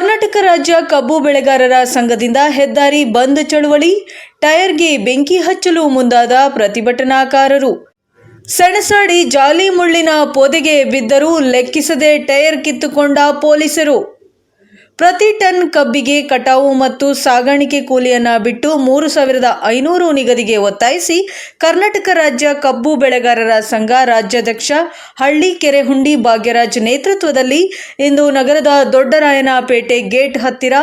ಕರ್ನಾಟಕ ರಾಜ್ಯ ಕಬ್ಬು ಬೆಳೆಗಾರರ ಸಂಘದಿಂದ ಹೆದ್ದಾರಿ ಬಂದ್ ಚಳುವಳಿ, ಟೈರ್ಗೆ ಬೆಂಕಿ ಹಚ್ಚಲು ಮುಂದಾದ ಪ್ರತಿಭಟನಾಕಾರರು. ಸೆಣಸಾಡಿ ಜಾಲಿ ಮುಳ್ಳಿನ ಪೊದೆಗೆ ಬಿದ್ದರೂ ಲೆಕ್ಕಿಸದೆ ಟೈರ್ ಕಿತ್ತುಕೊಂಡ ಪೊಲೀಸರು. ಪ್ರತಿ ಟನ್ ಕಬ್ಬಿಗೆ ಕಟಾವು ಮತ್ತು ಸಾಗಾಣಿಕೆ ಕೂಲಿಯನ್ನ ಬಿಟ್ಟು ಮೂರು ಸಾವಿರದ ಐನೂರು ನಿಗದಿಗೆ ಒತ್ತಾಯಿಸಿ ಕರ್ನಾಟಕ ರಾಜ್ಯ ಕಬ್ಬು ಬೆಳೆಗಾರರ ಸಂಘ ರಾಜ್ಯಾಧ್ಯಕ್ಷ ಹಳ್ಳಿ ಕೆರೆಹುಂಡಿ ಭಾಗ್ಯರಾಜ್ ನೇತೃತ್ವದಲ್ಲಿ ಇಂದು ನಗರದ ದೊಡ್ಡರಾಯನಪೇಟೆ ಗೇಟ್ ಹತ್ತಿರ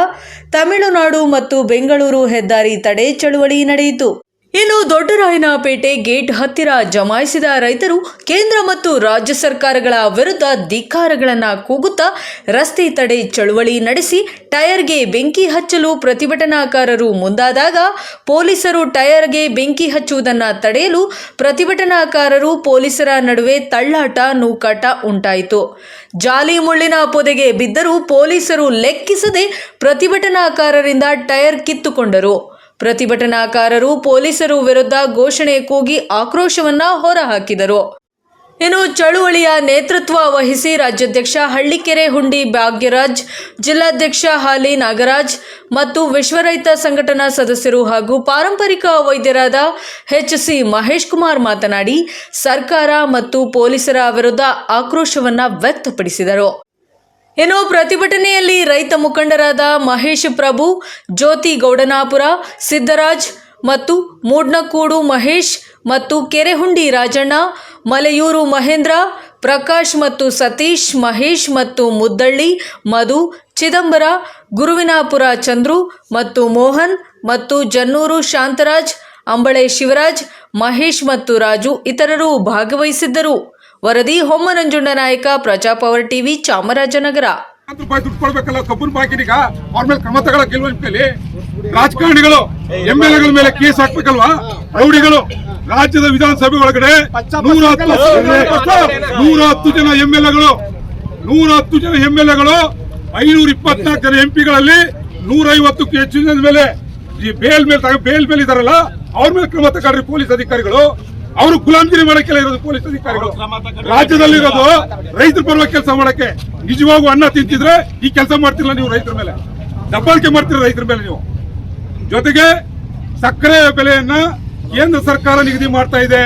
ತಮಿಳುನಾಡು ಮತ್ತು ಬೆಂಗಳೂರು ಹೆದ್ದಾರಿ ತಡೆ ಚಳುವಳಿ ನಡೆಯಿತು. ಇನ್ನು ದೊಡ್ಡರಾಯನಪೇಟೆ ಗೇಟ್ ಹತ್ತಿರ ಜಮಾಯಿಸಿದ ರೈತರು ಕೇಂದ್ರ ಮತ್ತು ರಾಜ್ಯ ಸರ್ಕಾರಗಳ ವಿರುದ್ಧ ಧಿಕ್ಕಾರಗಳನ್ನು ಕೂಗುತ್ತಾ ರಸ್ತೆ ತಡೆ ಚಳುವಳಿ ನಡೆಸಿ ಟಯರ್ಗೆ ಬೆಂಕಿ ಹಚ್ಚಲು ಪ್ರತಿಭಟನಾಕಾರರು ಮುಂದಾದಾಗ ಪೊಲೀಸರು ಟಯರ್ಗೆ ಬೆಂಕಿ ಹಚ್ಚುವುದನ್ನು ತಡೆಯಲು ಪ್ರತಿಭಟನಾಕಾರರು ಪೊಲೀಸರ ನಡುವೆ ತಳ್ಳಾಟ ನೂಕಾಟ ಉಂಟಾಯಿತು. ಜಾಲಿ ಮುಳ್ಳಿನ ಪೊದೆಗೆ ಬಿದ್ದರೂ ಪೊಲೀಸರು ಲೆಕ್ಕಿಸದೆ ಪ್ರತಿಭಟನಾಕಾರರಿಂದ ಟೈರ್ ಕಿತ್ತುಕೊಂಡರು. ಪ್ರತಿಭಟನಾಕಾರರು ಪೊಲೀಸರು ವಿರುದ್ಧ ಘೋಷಣೆ ಕೂಗಿ ಆಕ್ರೋಶವನ್ನ ಹೊರಹಾಕಿದರು. ಇನ್ನು ಚಳುವಳಿಯ ನೇತೃತ್ವ ವಹಿಸಿ ರಾಜ್ಯಾಧ್ಯಕ್ಷ ಹಳ್ಳಿಕೆರೆ ಹುಂಡಿ ಭಾಗ್ಯರಾಜ್, ಜಿಲ್ಲಾಧ್ಯಕ್ಷ ಹಾಲಿ ನಾಗರಾಜ್ ಮತ್ತು ವಿಶ್ವರೈತ ಸಂಘಟನಾ ಸದಸ್ಯರು ಹಾಗೂ ಪಾರಂಪರಿಕ ವೈದ್ಯರಾದ ಎಚ್ ಸಿ ಮಹೇಶ್ ಕುಮಾರ್ ಮಾತನಾಡಿ, ಸರ್ಕಾರ ಮತ್ತು ಪೊಲೀಸರ ವಿರುದ್ಧ ಆಕ್ರೋಶವನ್ನು ವ್ಯಕ್ತಪಡಿಸಿದರು. ಇನ್ನು ಪ್ರತಿಭಟನೆಯಲ್ಲಿ ರೈತ ಮುಖಂಡರಾದ ಮಹೇಶ್ ಪ್ರಭು, ಜ್ಯೋತಿ ಗೌಡನಾಪುರ, ಸಿದ್ದರಾಜ್ ಮತ್ತು ಮೂಡ್ನಕೂಡು ಮಹೇಶ್ ಮತ್ತು ಕೆರೆಹುಂಡಿ ರಾಜಣ್ಣ, ಮಲೆಯೂರು ಮಹೇಂದ್ರ, ಪ್ರಕಾಶ್ ಮತ್ತು ಸತೀಶ್ ಮಹೇಶ್ ಮತ್ತು ಮುದ್ದಳ್ಳಿ, ಮಧು, ಚಿದಂಬರ, ಗುರುವಿನಾಪುರ ಚಂದ್ರು ಮತ್ತು ಮೋಹನ್ ಮತ್ತು ಜನ್ನೂರು ಶಾಂತರಾಜ್, ಅಂಬಳೆ ಶಿವರಾಜ್, ಮಹೇಶ್ ಮತ್ತು ರಾಜು ಇತರರು ಭಾಗವಹಿಸಿದ್ದರು. ವರದಿ ಹೊಮ್ಮನಂಜುಂಡ ನಾಯಕ ಪ್ರಜಾಪವರ್ ಟಿವಿ ಚಾಮರಾಜನಗರ. ಹತ್ತು ರೂಪಾಯಿ ದುಡ್ಡು ಕಬ್ಬನ್ ಅವ್ರ ಮೇಲೆ ರಾಜಕಾರಣಿಗಳು, ಎಂ ಎಲ್ ಎಗಳ ಮೇಲೆ ಕೇಸ್ ಹಾಕ್ಬೇಕಲ್ವಾ? ರೌಡಿಗಳು, ರಾಜ್ಯದ ವಿಧಾನಸಭೆ ಒಳಗಡೆ ನೂರ ಹತ್ತು ನೂರ ಹತ್ತು ಜನ ಎಂ ಎಲ್ ಎಗಳು ನೂರ ಹತ್ತು ಜನ ಎಂ ಎಲ್ ಎಗಳು, ಐನೂರ ಇಪ್ಪತ್ನಾಲ್ಕು ಜನ ಎಂ ಪಿಗಳಲ್ಲಿ ನೂರ ಐವತ್ತಕ್ಕೂ ಹೆಚ್ಚು ಮೇಲೆ ಈ ಬೇಲ್ ಮೇಲೆ ಬೇಲ್ ಮೇಲೆ ಇದಾರಲ್ಲ, ಅವ್ರ ಮೇಲೆ ಕ್ರಮ ತಗೊಳ್ರಿ ಪೊಲೀಸ್ ಅಧಿಕಾರಿಗಳು. ಅವರು ಗುಲಾಮಗಿರಿ ಮಾಡಕ್ಕೆಲ್ಲ ಇರೋದು ಪೊಲೀಸ್ ಅಧಿಕಾರಿಗಳು. ರಾಜ್ಯದಲ್ಲಿರೋದು ರೈತರ ಪರವಾಗಿ ಕೆಲಸ ಮಾಡಕ್ಕೆ ನಿಜವಾಗೂ ಅನ್ನ ತಿಂತಿದ್ರೆ ಈ ಕೆಲಸ ಮಾಡ್ತಿಲ್ಲ ನೀವು ರೈತರ ಮೇಲೆ. ದಬ್ಬಾಳಿಕೆ ಮಾಡ್ತೀರ ರೈತರ ಮೇಲೆ ನೀವು. ಜೊತೆಗೆ ಸಕ್ಕರೆ ಬೆಲೆಯನ್ನ ಕೇಂದ್ರ ಸರ್ಕಾರ ನಿಗದಿ ಮಾಡ್ತಾ ಇದೆ.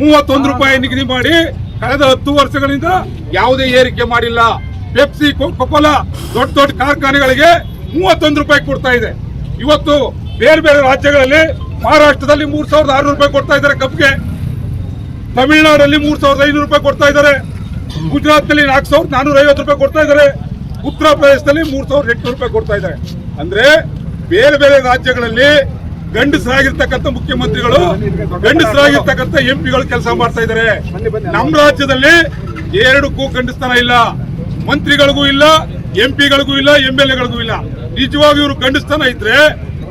ಮೂವತ್ತೊಂದು ರೂಪಾಯಿ ನಿಗದಿ ಮಾಡಿ ಕಳೆದ ಹತ್ತು ವರ್ಷಗಳಿಂದ ಯಾವುದೇ ಏರಿಕೆ ಮಾಡಿಲ್ಲ. ಪೆಪ್ಸಿ ಕೊಪ್ಪಲ ದೊಡ್ಡ ದೊಡ್ಡ ಕಾರ್ಖಾನೆಗಳಿಗೆ ಮೂವತ್ತೊಂದು ರೂಪಾಯಿ ಕೊಡ್ತಾ ಇದೆ. ಇವತ್ತು ಬೇರೆ ಬೇರೆ ರಾಜ್ಯಗಳಲ್ಲಿ ಮಹಾರಾಷ್ಟ್ರದಲ್ಲಿ ಮೂರ್ ಸಾವಿರದ ಆರುನೂರು ರೂಪಾಯಿ ಕೊಡ್ತಾ ಇದ್ದಾರೆ ಕಬ್ಗೆ ತಮಿಳುನಾಡಲ್ಲಿ ಮೂರ್ ಸಾವಿರದ ಐನೂರು ರೂಪಾಯಿ ಕೊಡ್ತಾ ಇದ್ದಾರೆ. ಗುಜರಾತ್ನಲ್ಲಿ ನಾಲ್ಕು ಸಾವಿರದ ನಾನೂರ ಐವತ್ತು ರೂಪಾಯಿ ಕೊಡ್ತಾ ಇದ್ದಾರೆ. ಉತ್ತರ ಪ್ರದೇಶದಲ್ಲಿ ಮೂರ್ ಸಾವಿರದ ಎಂಟುನೂರು ರೂಪಾಯಿ ಕೊಡ್ತಾ ಇದ್ದಾರೆ. ಅಂದ್ರೆ ಬೇರೆ ಬೇರೆ ರಾಜ್ಯಗಳಲ್ಲಿ ಗಂಡಸರಾಗಿರ್ತಕ್ಕಂಥ ಮುಖ್ಯಮಂತ್ರಿಗಳು, ಗಂಡಸರಾಗಿರ್ತಕ್ಕಂಥ ಎಂ ಪಿಗಳು ಕೆಲಸ ಮಾಡ್ತಾ ಇದ್ದಾರೆ. ನಮ್ಮ ರಾಜ್ಯದಲ್ಲಿ ಎರಡಕ್ಕೂ ಗಂಡಸ್ತನ ಇಲ್ಲ. ಮಂತ್ರಿಗಳಿಗೂ ಇಲ್ಲ ಎಂ ಪಿಗಳಿಗೂ ಇಲ್ಲ ಎಂ ಎಲ್ ಎಗಳಿಗೂ ಇಲ್ಲ. ನಿಜವಾಗಿ ಇವರು ಗಂಡಸ್ತನ ಇದ್ರೆ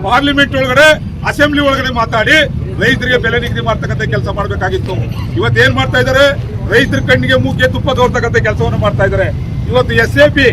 ಪಾರ್ಲಿಮೆಂಟ್ ಒಳಗಡೆ ಅಸೆಂಬ್ಲಿ ಒಳಗಡೆ ಮಾತಾಡಿ, ರೈತರಿಗೆ ಬೆಲೆ ನಿಗದಿ ಮಾಡ್ತಕ್ಕಂಥ ಕೆಲಸ ಮಾಡಬೇಕಾಗಿತ್ತು. ಇವತ್ತು ಏನ್ ಮಾಡ್ತಾ ಇದ್ದಾರೆ? ರೈತರ ಕಣ್ಣಿಗೆ ಮೂಗ್ಗೆ ತುಪ್ಪ ತೋರ್ತಕ್ಕಂಥ ಕೆಲಸವನ್ನು ಮಾಡ್ತಾ ಇದ್ದಾರೆ. ಇವತ್ತು ಎಸ್ ಎ ಪಿ